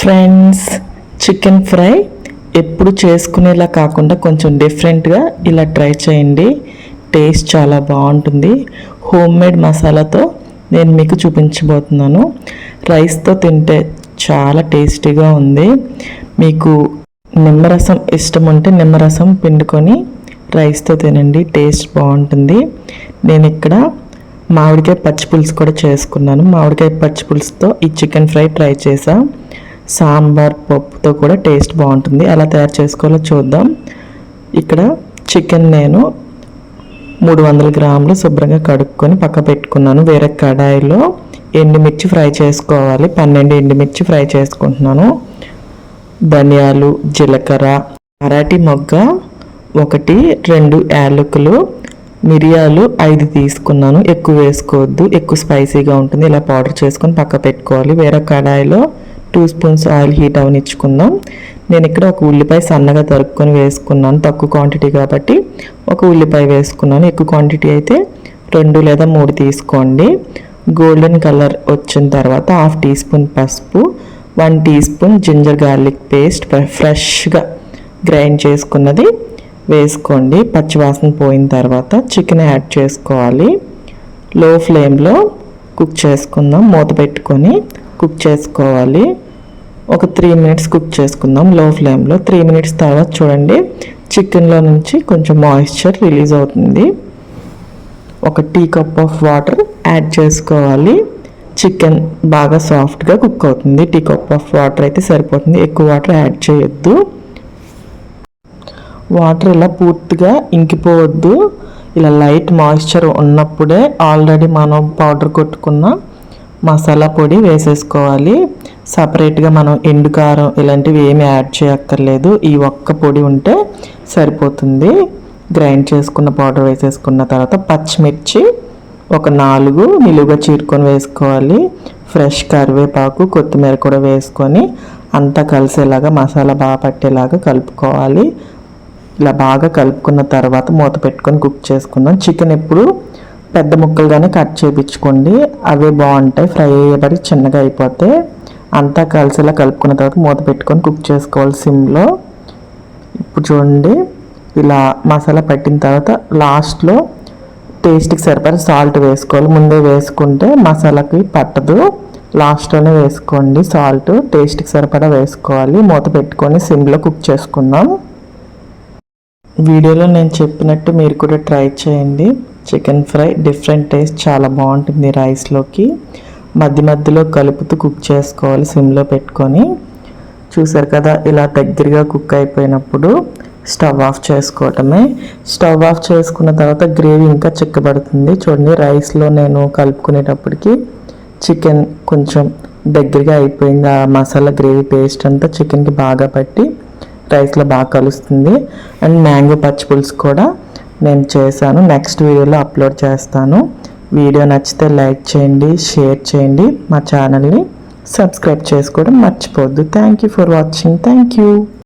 Friends chicken fry ఎప్పుడు చేసుకునేలా కాకుండా కొంచెం డిఫరెంట్గా ఇలా ట్రై చేయండి. టేస్ట్ చాలా బాగుంటుంది. హోమ్ మేడ్ మసాలాతో నేను మీకు చూపించబోతున్నాను. రైస్తో తింటే చాలా టేస్టీగా ఉంది. మీకు నిమ్మరసం ఇష్టం ఉంటే నిమ్మరసం పిండుకొని రైస్తో తినండి. టేస్ట్ బాగుంటుంది. నేను ఇక్కడ మామిడికాయ పచ్చి పులుసు కూడా చేసుకున్నాను. మామిడికాయ పచ్చి పులుసుతో ఈ చికెన్ ఫ్రై ట్రై చేసాను సాంబార్ పప్పుతో కూడా టేస్ట్ బాగుంటుంది. ఎలా తయారు చేసుకోవాలో చూద్దాం. ఇక్కడ చికెన్ నేను మూడు వందల గ్రాములు శుభ్రంగా కడుక్కొని పక్క పెట్టుకున్నాను. వేరే కడాయిలో ఎండుమిర్చి ఫ్రై చేసుకోవాలి. పన్నెండు ఎండుమిర్చి ఫ్రై చేసుకుంటున్నాను. ధనియాలు జీలకర్ర అరాటి మొగ్గ ఒకటి రెండు యాలకులు మిరియాలు ఐదు తీసుకున్నాను. ఎక్కువ వేసుకోవద్దు. ఎక్కువ స్పైసీగా ఉంటుంది. ఇలా పౌడర్ చేసుకొని పక్క పెట్టుకోవాలి. వేరే కడాయిలో టూ స్పూన్స్ ఆయిల్ హీట్ అవనిచ్చుకుందాం. నేను ఇక్కడ ఒక ఉల్లిపాయ సన్నగా తరుక్కొని వేసుకున్నాను తక్కువ క్వాంటిటీ కాబట్టి. ఒక ఉల్లిపాయ వేసుకున్నాను ఎక్కువ క్వాంటిటీ అయితే రెండు లేదా మూడు తీసుకోండి. గోల్డెన్ కలర్ వచ్చిన తర్వాత హాఫ్ టీ స్పూన్ పసుపు one tea spoon ginger garlic paste ఫ్రెష్గా గ్రైండ్ చేసుకున్నది వేసుకోండి. పచ్చివాసన పోయిన తర్వాత చికెన్ యాడ్ చేసుకోవాలి. లో ఫ్లేమ్లో కుక్ చేసుకుందాం మూత పెట్టుకొని. కుక్ చేసుకోవాలి. ఒక త్రీ మినిట్స్ కుక్ చేసుకుందాం. లో ఫ్లేమ్లో త్రీ మినిట్స్ తర్వాత చూడండి. చికెన్లో నుంచి కొంచెం మాయిశ్చర్ రిలీజ్ అవుతుంది. ఒక tea cup of water add చేసుకోవాలి. చికెన్ బాగా సాఫ్ట్గా కుక్ అవుతుంది. టీ కప్ ఆఫ్ వాటర్ అయితే సరిపోతుంది. ఎక్కువ వాటర్ యాడ్ చేయొద్దు. వాటర్ ఇలా పూర్తిగా ఇంకిపోవద్దు. ఇలా లైట్ మాయిశ్చర్ ఉన్నప్పుడే ఆల్రెడీ మనం పౌడర్ కొట్టుకున్న మసాలా పొడి వేసేసుకోవాలి. సపరేట్గా మనం ఎండు కారం ఇలాంటివి ఏమి యాడ్ చేయక్కర్లేదు. ఈ ఒక్క పొడి ఉంటే సరిపోతుంది. గ్రైండ్ చేసుకున్న పౌడర్ వేసేసుకున్న తర్వాత పచ్చిమిర్చి ఒక నాలుగు నిలువుగా చీరుకొని వేసుకోవాలి. ఫ్రెష్ కరివేపాకు కొత్తిమీర కూడా వేసుకొని అంతా కలిసేలాగా మసాలా బాగా పట్టేలాగా కలుపుకోవాలి. ఇలా బాగా కలుపుకున్న తర్వాత మూత పెట్టుకొని కుక్ చేసుకుందాం. చికెన్ ఎప్పుడు పెద్ద ముక్కలుగానే కట్ చేయించుకోండి అవే బాగుంటాయి ఫ్రై అయ్యేబడి చిన్నగా అయిపోతే. అంతా కలిసేలా కలుపుకున్న తర్వాత మూత పెట్టుకొని కుక్ చేసుకోవాలి సిమ్లో. ఇప్పుడు చూడండి ఇలా మసాలా పట్టిన తర్వాత లాస్ట్లో టేస్ట్కి సరిపడా సాల్ట్ వేసుకోవాలి. ముందే వేసుకుంటే మసాలాకి పట్టదు. లాస్ట్లోనే వేసుకోండి సాల్ట్ టేస్ట్కి సరిపడా వేసుకోవాలి. మూత పెట్టుకొని సిమ్లో కుక్ చేసుకుందాం. వీడియోలో నేను చెప్పినట్టు మీరు కూడా ట్రై చేయండి. చికెన్ ఫ్రై డిఫరెంట్ టేస్ట్ చాలా బాగుంటుంది రైస్లోకి. మధ్య మధ్యలో కలుపుతూ కుక్ చేసుకోవాలి సిమ్లో పెట్టుకొని. చూసారు కదా ఇలా దగ్గరగా కుక్ అయిపోయినప్పుడు స్టవ్ ఆఫ్ చేసుకోవటమే. స్టవ్ ఆఫ్ చేసుకున్న తర్వాత గ్రేవీ ఇంకా చిక్కబడుతుంది. చూడండి రైస్లో నేను కలుపుకునేటప్పటికి చికెన్ కొంచెం దగ్గరగా అయిపోయింది. ఆ మసాలా గ్రేవీ పేస్ట్ అంతా చికెన్కి బాగా పట్టి రైస్లో బాగా కలుస్తుంది. అండ్ మ్యాంగో పచ్చిపులుసు కూడా నేను చేశాను. నెక్స్ట్ వీడియోలో అప్లోడ్ చేస్తాను. వీడియో నచ్చితే లైక్ చేయండి షేర్ చేయండి. మా ఛానల్ని సబ్స్క్రైబ్ చేసుకోవడం మర్చిపోవద్దు. Thank you for watching thank you